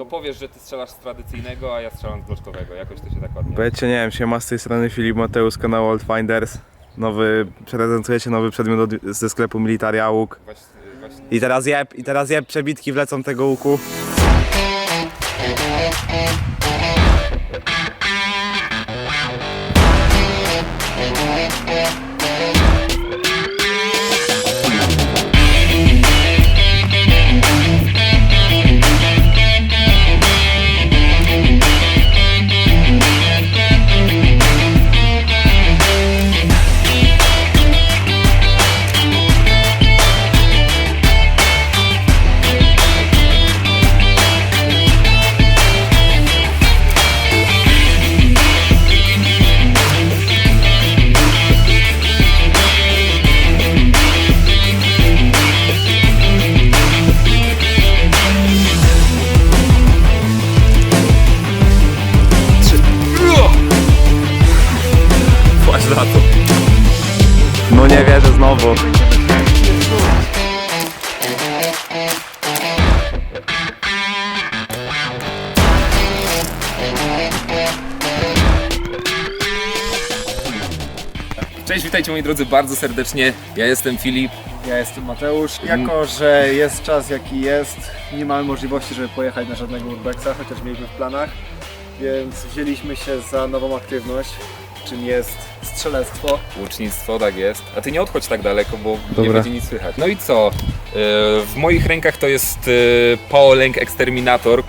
to powiesz, że ty strzelasz z tradycyjnego, a ja strzelam z bloczkowego. Jakoś to się tak ładnie... Becie, nie wiem, siema z tej strony Filip Mateusz z kanału Old Finders. Nowy, prezentujecie nowy przedmiot od, ze sklepu Militaria łuk. Właśnie, właśnie. I teraz jeb, i teraz jeb, przebitki wlecą tego łuku. Cześć, witajcie moi drodzy bardzo serdecznie. Ja jestem Filip. Ja jestem Mateusz. Jako, że jest czas jaki jest, nie mamy możliwości, żeby pojechać na żadnego urbexa, chociaż mieliśmy w planach, więc wzięliśmy się za nową aktywność, czym jest strzelectwo. Łucznictwo, tak jest. A ty nie odchodź tak daleko, bo nie Dobra. będzie nic słychać. No i co? Yy, W moich rękach to jest yy, Pooleng Exterminator.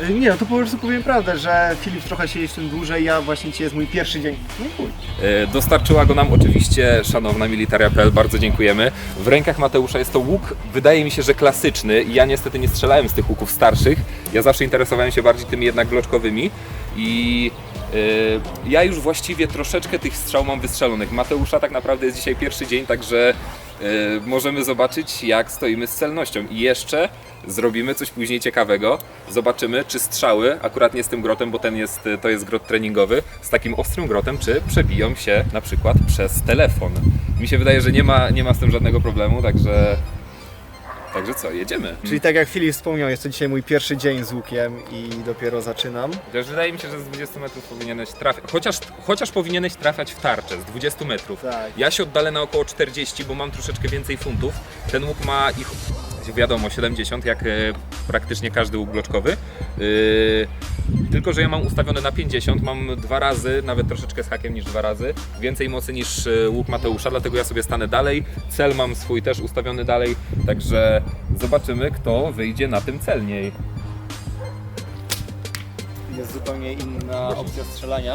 Y, Nie, no to po prostu powiem prawdę, że Filip trochę siedzi w tym dłużej, ja właśnie dzisiaj jest mój pierwszy dzień. No i chuj. E, Dostarczyła go nam oczywiście szanowna Militaria.pl, bardzo dziękujemy. W rękach Mateusza jest to łuk, wydaje mi się, że klasyczny. Ja niestety nie strzelałem z tych łuków starszych. Ja zawsze interesowałem się bardziej tymi jednak bloczkowymi i e, ja już właściwie troszeczkę tych strzał mam wystrzelonych. Mateusza tak naprawdę jest dzisiaj pierwszy dzień, także e, możemy zobaczyć jak stoimy z celnością. I jeszcze zrobimy coś później ciekawego. Zobaczymy, czy strzały, akurat nie z tym grotem, bo ten jest, to jest grot treningowy, z takim ostrym grotem, czy przebiją się na przykład przez telefon. Mi się wydaje, że nie ma, nie ma z tym żadnego problemu, także. Także co, jedziemy. Czyli tak jak Filip wspomniał, jest to dzisiaj mój pierwszy dzień z łukiem i dopiero zaczynam. Chociaż wydaje mi się, że z 20 metrów powinieneś trafiać. Chociaż, chociaż powinieneś trafiać w tarczę z 20 metrów. Tak. Ja się oddalę na około 40, bo mam troszeczkę więcej funtów. Ten łuk ma ich, wiadomo, 70, jak e, praktycznie każdy łuk bloczkowy. Yy, tylko, że ja mam ustawione na 50, mam dwa razy, nawet troszeczkę z hakiem niż dwa razy, więcej mocy niż e, łuk Mateusza, dlatego ja sobie stanę dalej. Cel mam swój też ustawiony dalej, także zobaczymy, kto wyjdzie na tym celniej. Jest zupełnie inna opcja strzelania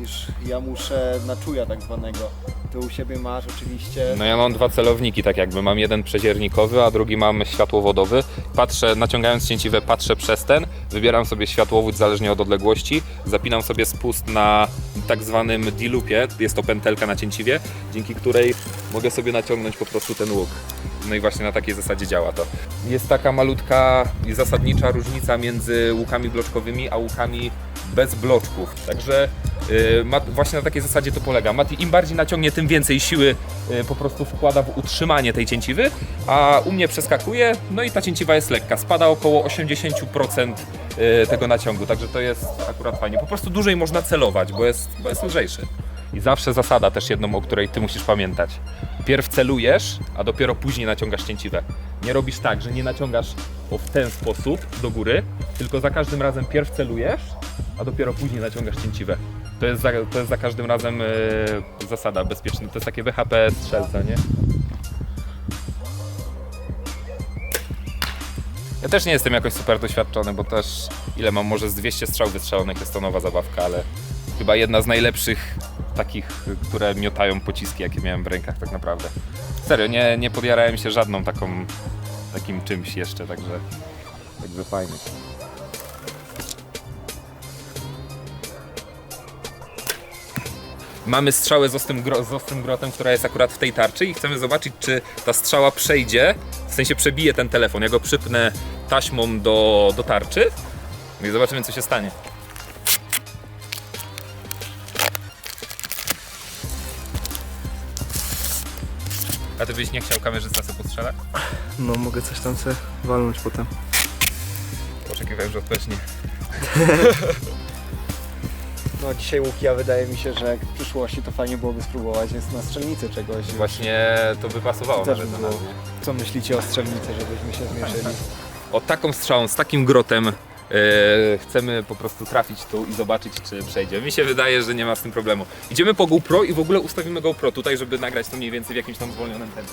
niż ja muszę na czuja tak zwanego. Ty u siebie masz oczywiście No ja mam dwa celowniki, tak jakby. Mam jeden przeziernikowy, a drugi mam światłowodowy. Patrzę, naciągając cięciwę, patrzę przez ten, wybieram sobie światłowód zależnie od odległości, zapinam sobie spust na tak zwanym dilupie, jest to pętelka na cięciwie, dzięki której mogę sobie naciągnąć po prostu ten łuk. No i właśnie na takiej zasadzie działa to. Jest taka malutka i zasadnicza różnica między łukami bloczkowymi, a łukami bez bloczków. Także ma, właśnie na takiej zasadzie to polega. Mati im bardziej naciągnie, tym więcej siły yy, po prostu wkłada w utrzymanie tej cięciwy, a u mnie przeskakuje, no i ta cięciwa jest lekka. Spada około 80% yy, tego naciągu, także to jest akurat fajnie. Po prostu dłużej można celować, bo jest, bo jest lżejszy. I zawsze zasada też jedną, o której ty musisz pamiętać. Pierw celujesz, a dopiero później naciągasz cięciwę. Nie robisz tak, że nie naciągasz o w ten sposób do góry, tylko za każdym razem pierw celujesz, a dopiero później naciągasz cięciwę. To jest za, to jest za każdym razem e, zasada bezpieczna. To jest takie BHP strzelca, nie? Ja też nie jestem jakoś super doświadczony, bo też ile mam, może z 200 strzał wystrzelonych jest to nowa zabawka, ale chyba jedna z najlepszych takich, które miotają pociski, jakie miałem w rękach tak naprawdę. Serio, nie, nie podjarałem się żadną taką, takim czymś jeszcze, także, także fajnie. Mamy strzałę z ostrym, gro, z ostrym grotem, która jest akurat w tej tarczy i chcemy zobaczyć, czy ta strzała przejdzie, w sensie przebije ten telefon. Ja go przypnę taśmą do, do tarczy i zobaczymy, co się stanie. A ty byś nie chciał kamerzysta sobie postrzelać? No mogę coś tam sobie walnąć potem. Poczekaj, wiem, że wcześniej. No dzisiaj łuki, a wydaje mi się, że w przyszłości to fajnie byłoby spróbować jest na strzelnicy czegoś. Właśnie to by pasowało Też nawet by do nas, było. nie? Co myślicie o strzelnicy, żebyśmy się zmierzyli? O taką strzałą, z takim grotem chcemy po prostu trafić tu i zobaczyć, czy przejdzie. Mi się wydaje, że nie ma z tym problemu. Idziemy po GoPro i w ogóle ustawimy GoPro tutaj, żeby nagrać to mniej więcej w jakimś tam zwolnionym tempie.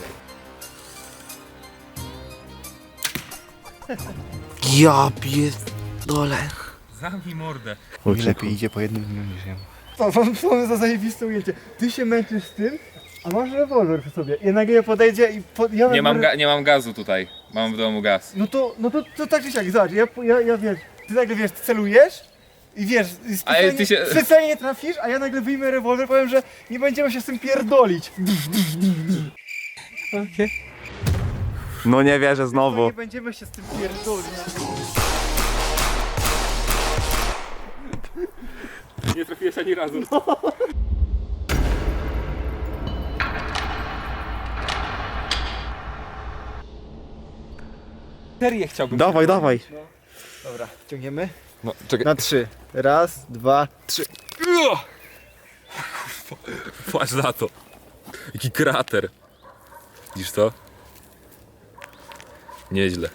Ja pierdolę. Zamknij mordę. Mi lepiej idzie po jednym dniu niż ja. To mam pomysł za zajebiste ujęcie. Ty się męczysz z tym, a masz rewolwer przy sobie. I nagle podejdzie i po, ja Nie mam, ga- nie mam gazu tutaj. Mam w domu gaz. No to, no to, to tak czy siak, zobacz, ja, ja, ja wiesz, ty nagle wiesz, celujesz i wiesz, specjalnie, ty się- specjalnie nie trafisz, a ja nagle wyjmę rewolwer, powiem, że nie będziemy się z tym pierdolić. Okej. No nie wierzę znowu. Nie będziemy się z tym pierdolić. Nie trafiłeś ani razu. Serię chciałbym. Dawaj, dawaj. Dobra, ciągniemy? No, czekaj. Na trzy. Raz, dwa, trzy. Patrz na to. Jaki krater. Widzisz to? Nieźle.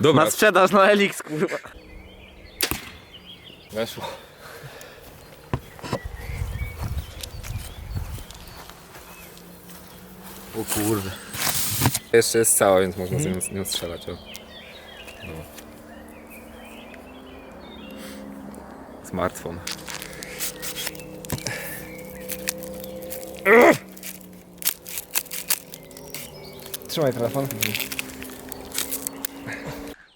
Dobra, Na sprzedaż na Elix, kurwa. weszło. O kurde. Jeszcze jest cała, więc można z nią, nią strzelać. O. No. Smartfon. Trzymaj telefon.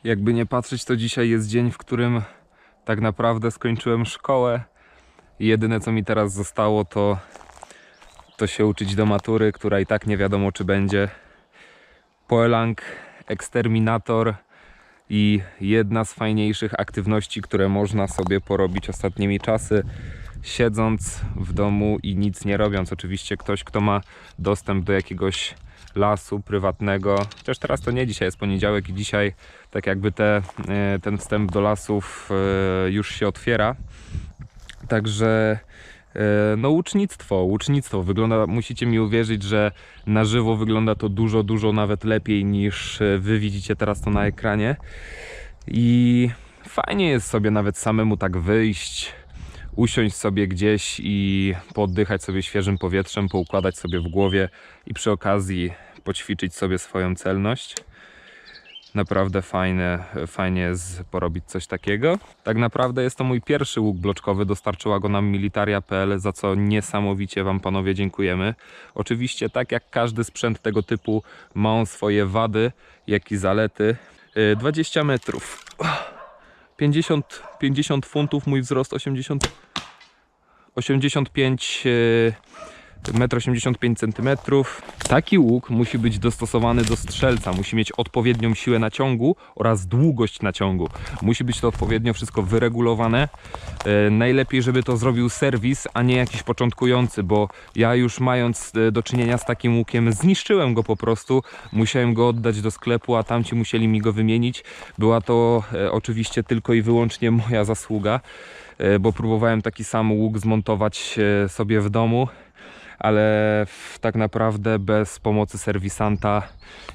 Jakby nie patrzeć, to dzisiaj jest dzień, w którym tak naprawdę skończyłem szkołę. Jedyne co mi teraz zostało to, to się uczyć do matury, która i tak nie wiadomo czy będzie. Poelang, Exterminator i jedna z fajniejszych aktywności, które można sobie porobić ostatnimi czasy, siedząc w domu i nic nie robiąc. Oczywiście ktoś, kto ma dostęp do jakiegoś lasu prywatnego, chociaż teraz to nie dzisiaj jest poniedziałek i dzisiaj tak jakby te, e, ten wstęp do lasów e, już się otwiera. Także no łucznictwo, łucznictwo wygląda, musicie mi uwierzyć, że na żywo wygląda to dużo, dużo nawet lepiej niż e, wy widzicie teraz to na ekranie. I fajnie jest sobie nawet samemu tak wyjść, usiąść sobie gdzieś i poddychać sobie świeżym powietrzem, poukładać sobie w głowie i przy okazji poćwiczyć sobie swoją celność. Naprawdę fajne, fajnie jest porobić coś takiego. Tak naprawdę jest to mój pierwszy łuk bloczkowy, dostarczyła go nam Militaria.pl, za co niesamowicie Wam panowie dziękujemy. Oczywiście tak jak każdy sprzęt tego typu ma on swoje wady, jak i zalety. Yy, 20 metrów. 50, 50 funtów, mój wzrost 80, 85 yy, 1,85 cm. Taki łuk musi być dostosowany do strzelca, musi mieć odpowiednią siłę naciągu oraz długość naciągu. Musi być to odpowiednio wszystko wyregulowane. E, najlepiej, żeby to zrobił serwis, a nie jakiś początkujący, bo ja już mając e, do czynienia z takim łukiem, zniszczyłem go po prostu. Musiałem go oddać do sklepu, a tamci musieli mi go wymienić. Była to e, oczywiście tylko i wyłącznie moja zasługa, bo próbowałem taki sam łuk zmontować sobie w domu ale tak naprawdę bez pomocy serwisanta,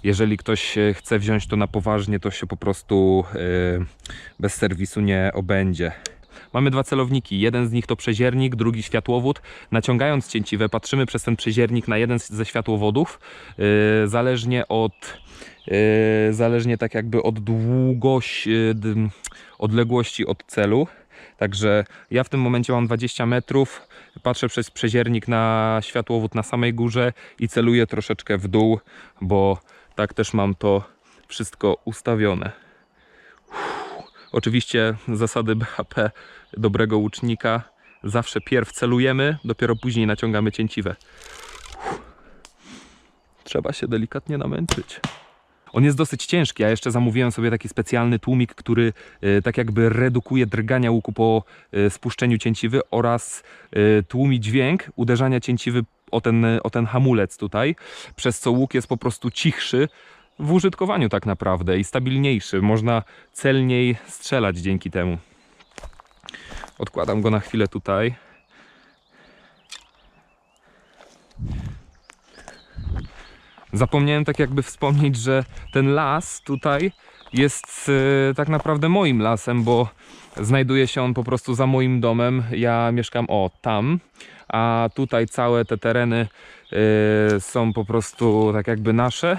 jeżeli ktoś chce wziąć to na poważnie, to się po prostu e, bez serwisu nie obędzie. Mamy dwa celowniki. Jeden z nich to przeziernik, drugi światłowód. Naciągając cięciwę, patrzymy przez ten przeziernik na jeden ze światłowodów. E, zależnie od e, zależnie tak jakby od długości, odległości od celu. Także ja w tym momencie mam 20 metrów, patrzę przez przeziernik na światłowód na samej górze i celuję troszeczkę w dół, bo tak też mam to wszystko ustawione. Oczywiście zasady BHP dobrego łucznika. Zawsze pierw celujemy, dopiero później naciągamy cięciwę. Uff. Trzeba się delikatnie namęczyć. On jest dosyć ciężki, a jeszcze zamówiłem sobie taki specjalny tłumik, który e, tak jakby redukuje drgania łuku po e, spuszczeniu cięciwy oraz e, tłumi dźwięk uderzania cięciwy o ten, o ten hamulec tutaj, przez co łuk jest po prostu cichszy. w użytkowaniu tak naprawdę i stabilniejszy. Można celniej strzelać dzięki temu. Odkładam go na chwilę tutaj. Zapomniałem tak jakby wspomnieć, że ten las tutaj jest e, tak naprawdę moim lasem, bo znajduje się on po prostu za moim domem. Ja mieszkam o tam, a tutaj całe te tereny e, są po prostu tak jakby nasze.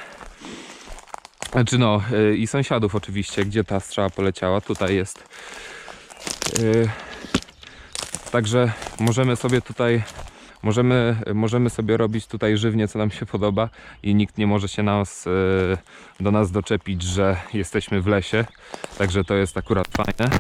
Znaczy no, e, i sąsiadów oczywiście, gdzie ta strzała poleciała. Tutaj jest. E, Także możemy sobie tutaj możemy, możemy sobie robić tutaj żywnie, co nam się podoba i nikt nie może się nas, e, do nas doczepić, że jesteśmy w lesie. Także to jest akurat fajne.